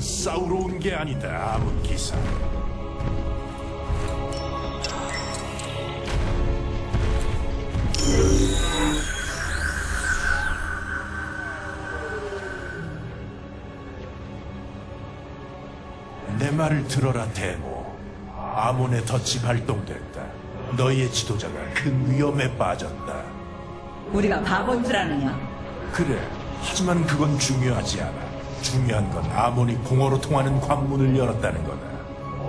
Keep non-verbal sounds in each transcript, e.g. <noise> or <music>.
싸우러 온 게 아니다, 아무 기사. 내 말을 들어라, 대모. 아몬의 덫이 발동됐다. 너희의 지도자가 큰 위험에 빠졌다. 우리가 바본 줄 아느냐? 그래. 하지만 그건 중요하지 않아. 중요한 건 아몬이 공허로 통하는 관문을 열었다는 거다.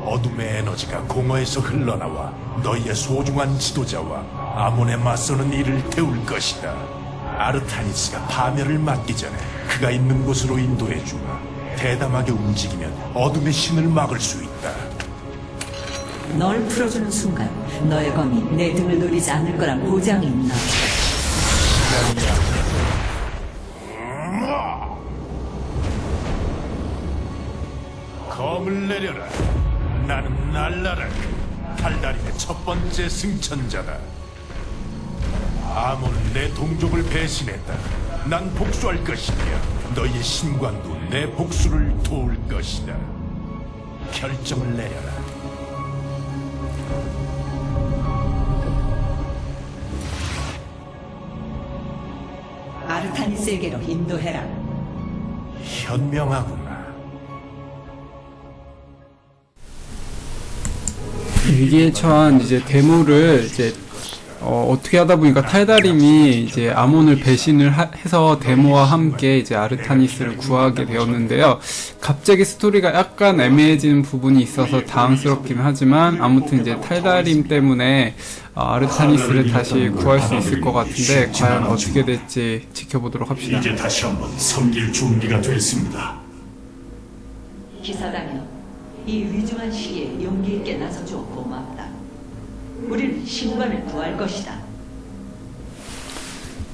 어둠의 에너지가 공허에서 흘러나와 너희의 소중한 지도자와 아몬에 맞서는 일을 태울 것이다. 아르타니스가 파멸을 막기 전에 그가 있는 곳으로 인도해 주마. 대담하게 움직이면 어둠의 신을 막을 수 있다. 널 풀어주는 순간 너의 검이 내 등을 노리지 않을 거란 보장이 있나? 내려라. 나는 날라라. 달달임의 첫 번째 승천자다. 아몬 내 동족을 배신했다. 난 복수할 것이며 너희의 신관도 내 복수를 도울 것이다. 결정을 내려라. 아르타니스에게로 인도해라. 현명하구나. 위기에 처한 이제 데모를 이제 어, 떻게 하다 보니까 탈다림이 이제 아몬을 배신을 하- 해서 데모와 함께 이제 아르타니스를 구하게 되었는데요. 갑자기 스토리가 약간 애매해지는 부분이 있어서 당황스럽긴 하지만 아무튼 이제 탈다림 때문에 어, 아르타니스를 다시 구할 수 있을 것 같은데 과연 어떻게 될지 지켜보도록 합시다. 이제 다시 한번 섬길 준비가 됐습니다. 기사단이여, 이 위중한 시기에 용기 있게 나서줘 고맙다. 우리는 신관을 구할 것이다.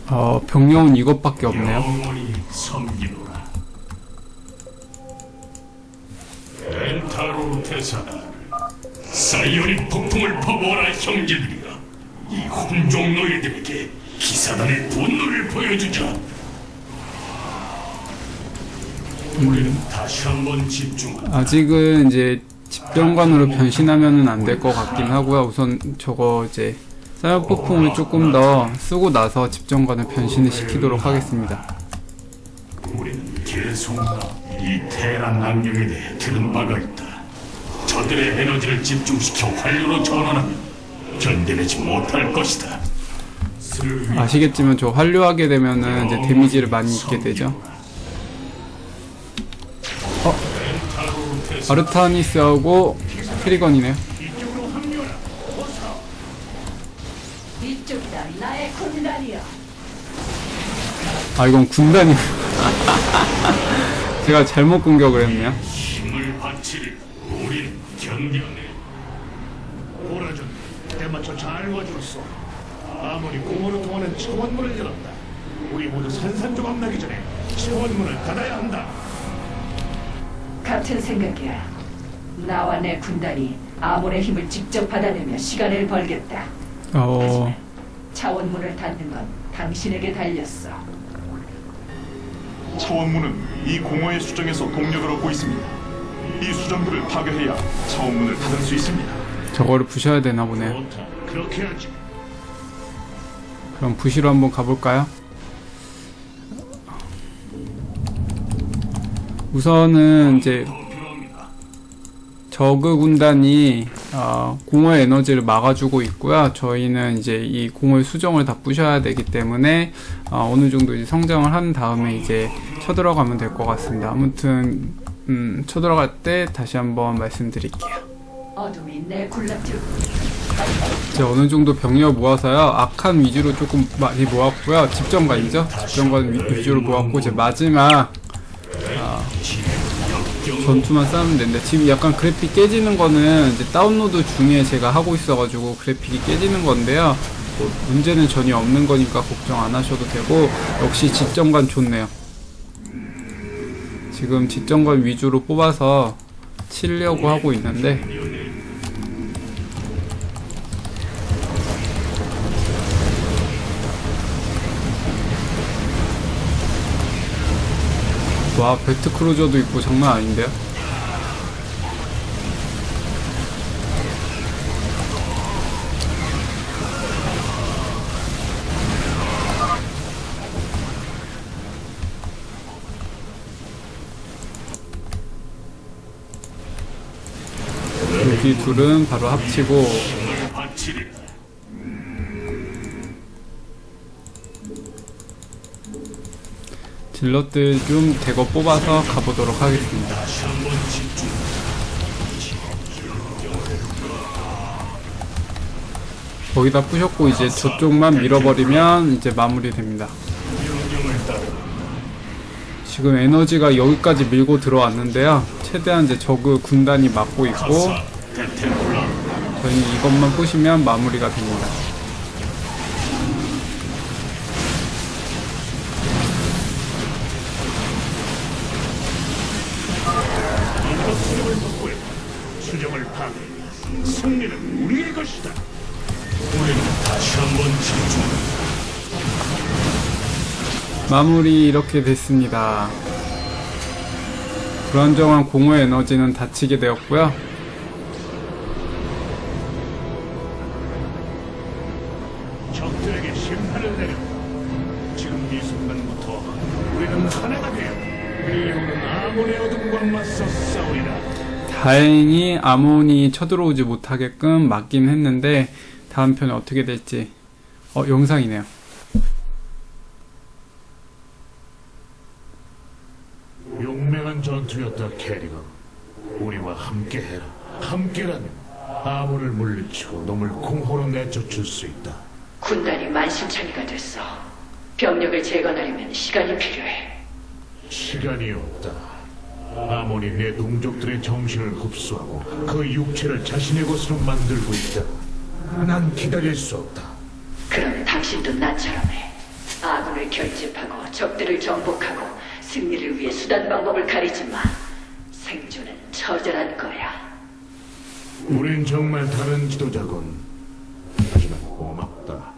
어, 병력은 이것밖에 없네요. 영원히 섬기노라. 엔타로 대사다. 사이오닉 폭풍을 퍼부어라 형제들이여. 이 혼종 너희들에게 기사단의 분노를 보여주자. 우리는 다시 한번 집중한다. 아직은 이제 집병관으로 변신하면은 안 될 것 같긴 하고요. 우선 저거 이제 사이버 폭풍을 조금 더 쓰고 나서 집정관을 변신을 시키도록 하겠습니다. 우리는 계속 이 테란 악령에 대해 들은 바가 있다. 저들의 에너지를 집중시켜 활류로 전환하면 견뎌내지 못할 것이다. 아시겠지만 저 환류하게 되면은 이제 데미지를 많이 입게 되죠. 대사 아르타니스하고 군단이여. 아 이건 군단이. <laughs> 제가 잘못 공격을 했네요. 아무리 공허로 통하는 차원문을 열었다. 우리 모두 산산조각 나기 전에 차원문을 닫아야 한다 같은 생각이야. 나와 내 군단이 아몬의 힘을 직접 받아내며 시간을 벌겠다. 어 차원문을 닫는 건 당신에게 달렸어. 차원문은 이 공허의 수정에서 동력을 얻고 있습니다. 이 수정들을 파괴해야 차원문을 닫을 수 있습니다. 저거를 부셔야 되나 보네요. 좋다 그렇게 하지 그럼 부시로 한번 가볼까요? 우선은 이제 저그 군단이 어, 공허의 에너지를 막아주고 있고요. 저희는 이제 이 공허의 수정을 다 부셔야 되기 때문에 어, 어느 정도 이제 성장을 한 다음에 이제 쳐들어가면 될 것 같습니다. 아무튼 음, 쳐들어갈 때 다시 한번 말씀드릴게요. 이제 어느 정도 병력 모아서요 악한 위주로 조금 많이 모았고요 집정관이죠 집정관 위, 위주로 모았고 이제 마지막 아, 전투만 싸우면 되는데 지금 약간 그래픽 깨지는 거는 이제 다운로드 중에 제가 하고 있어가지고 그래픽이 깨지는 건데요. 뭐 문제는 전혀 없는 거니까 걱정 안 하셔도 되고 역시 집정관 좋네요. 지금 집정관 위주로 뽑아서 치려고 하고 있는데 와 배트 크루저도 있고 장난 아닌데요? 여기 둘은 바로 합치고 질럿들 좀 대거 뽑아서 가보도록 하겠습니다. 거기다 부셨고 이제 저쪽만 밀어버리면 이제 마무리됩니다. 지금 에너지가 여기까지 밀고 들어왔는데요. 최대한 이제 저그 군단이 막고 있고 저희는 이것만 부시면 마무리가 됩니다. 수정을 파괴. 승리는 우리의 것이다. 우리는 다시 한번 집중. 마무리 이렇게 됐습니다. 불안정한 공허 에너지는 닫히게 되었고요. 적들에게 심판을 내려. 지금 이 순간부터 우리는 하나가 되어 그리고는 아몬의 어둠과 맞서 싸우리라. 다행히 아몬이 쳐들어오지 못하게끔 막긴 했는데 다음 편에 어떻게 될지 어 영상이네요. 용맹한 전투였다 캐리건. 우리와 함께해라. 함께라면 아몬을 물리치고 놈을 공허로 내쫓을 수 있다. 군단이 만신창이가 됐어. 병력을 재건하려면 시간이 필요해. 시간이 없다. 아몬이 내 동족들의 정신을 흡수하고 그 육체를 자신의 것으로 만들고 있다. 난 기다릴 수 없다. 그럼 당신도 나처럼 해. 아군을 결집하고 적들을 정복하고 승리를 위해 수단 방법을 가리지 마. 생존은 처절한 거야. 우린 정말 다른 지도자군. 하지만 고맙다.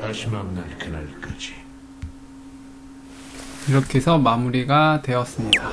다시 만날 그날까지. 이렇게 해서 마무리가 되었습니다.